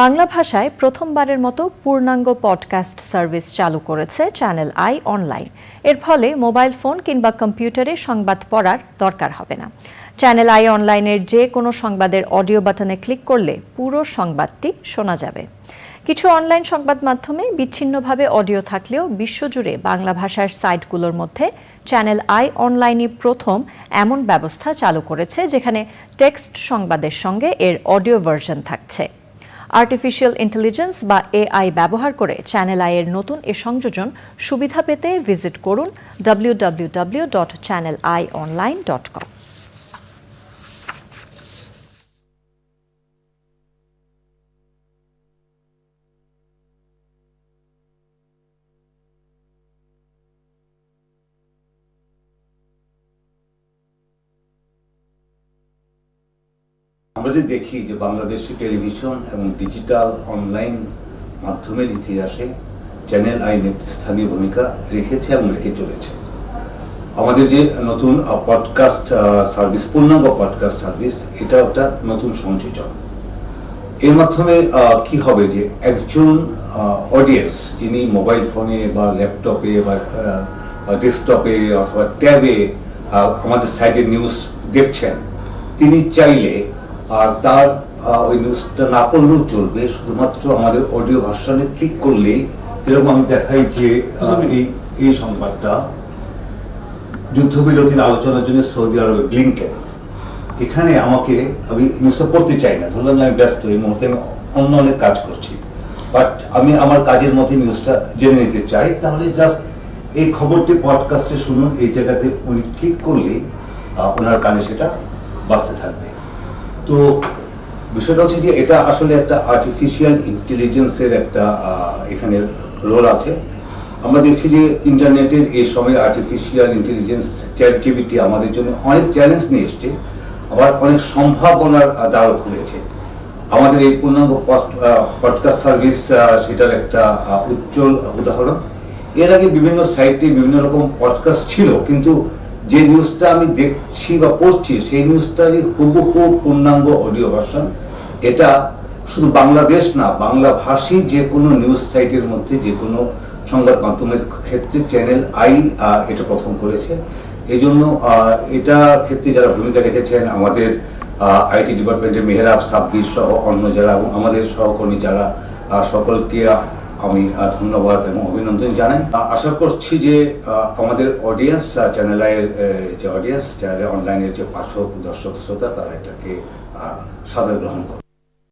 বাংলা ভাষায় প্রথমবারের মতো পূর্ণাঙ্গ পডকাস্ট সার্ভিস চালু করেছে চ্যানেল আই অনলাইন এর ফলে মোবাইল ফোন কিংবা কম্পিউটারে সংবাদ পড়ার দরকার হবে না। চ্যানেল আই অনলাইনের যে কোনো সংবাদের অডিও বাটনে ক্লিক করলে পুরো সংবাদটি শোনা যাবে। কিছু অনলাইন সংবাদ মাধ্যমে বিচ্ছিন্নভাবে অডিও থাকলেও বিশ্বজুড়ে বাংলা ভাষার সাইটগুলোর মধ্যে চ্যানেল আই অনলাইনই প্রথম এমন ব্যবস্থা চালু করেছে যেখানে টেক্সট সংবাদের সঙ্গে এর অডিও ভার্সন থাকছে। আর্টিফিশিয়াল ইন্টেলিজেন্স বা এআই ব্যবহার করে চ্যানেল আই এর নতুন এ সংযোজন সুবিধা পেতে ভিজিট করুন www.channelionline.com dot channel I online dot com আমরা যে দেখি যে বাংলাদেশি টেলিভিশন এবং ডিজিটাল অনলাইন মাধ্যমের ইতিহাসে চ্যানেল আই স্থানীয় ভূমিকা রেখেছে এবং রেখে চলেছে। আমাদের যে নতুন পডকাস্ট সার্ভিস পূর্ণাঙ্গ পডকাস্ট সার্ভিস এটা একটা নতুন সংযোজন। এর মাধ্যমে কি হবে যে একজন অডিয়েন্স যিনি মোবাইল ফোনে বা ল্যাপটপে বা ডেস্কটপে অথবা ট্যাবে আমাদের সাইটে নিউজ দেখছেন, তিনি চাইলে আর তার ওই নিউজটা না পড়লেও চলবে শুধুমাত্র আমাদের অডিও ভার্সনে ক্লিক করলেই এরকম আমি দেখাই যে এই এই সংবাদটা যুদ্ধবিরতির আলোচনার জন্য সৌদি আরবে ব্লিংকেন। এখানে আমাকে আমি নিউজটা পড়তে চাই না। ধরলাম আমি ব্যস্ত এই মুহূর্তে আমি অন্য অনেক কাজ করছি। বাট আমি আমার কাজের মধ্যে নিউজটা জেনে নিতে চাই তাহলে জাস্ট এই খবরটি পডকাস্টে শুনুন। এই জায়গাতে উনি ক্লিক করলেই আহ, ওনার কানে সেটা বাঁচতে থাকবে। তো বিষয়টা হচ্ছে যে এটা আসলে একটা আর্টিফিশিয়াল ইন্টেলিজেন্সের একটা এখানে রোল আছে। আমরা দেখছি যে ইন্টারনেটের এই সময় আর্টিফিশিয়াল ইন্টেলিজেন্স চ্যারিটিভিটি আমাদের জন্য অনেক চ্যালেঞ্জ নিয়ে এসছে, আবার অনেক সম্ভাবনার দ্বারও খুলেছে। আমাদের এই পূর্ণাঙ্গ পডকাস্ট সার্ভিস সেটার একটা উজ্জ্বল উদাহরণ। এর আগে বিভিন্ন সাইটে বিভিন্ন রকম পডকাস্ট ছিল, কিন্তু যে নিউজটা আমি দেখছি বা পড়ছি, সেই নিউজটারই হুবহু পূর্ণাঙ্গ অডিও ভার্সন এটা শুধু বাংলাদেশ না বাংলা ভাষী যে কোনো নিউজ সাইটের মধ্যে যে কোনো সংবাদ মাধ্যমের ক্ষেত্রে চ্যানেল আই এটা প্রথম করেছে। এই জন্য এটা ক্ষেত্রে যারা ভূমিকা রেখেছেন আমাদের আইটি ডিপার্টমেন্টের মেহরাব, সাব্বির সহ অন্য যারা এবং আমাদের সহকর্মী যারা সকলকে আমি ধন্যবাদ এবং অভিনন্দন জানাই। আশা করছি যে আমাদের অডিয়েন্স চ্যানেলের যে অডিয়েন্স চ্যানেলে অনলাইনের যে পাঠক, দর্শক, শ্রোতা, তারা এটাকে সাদরে গ্রহণ করবে।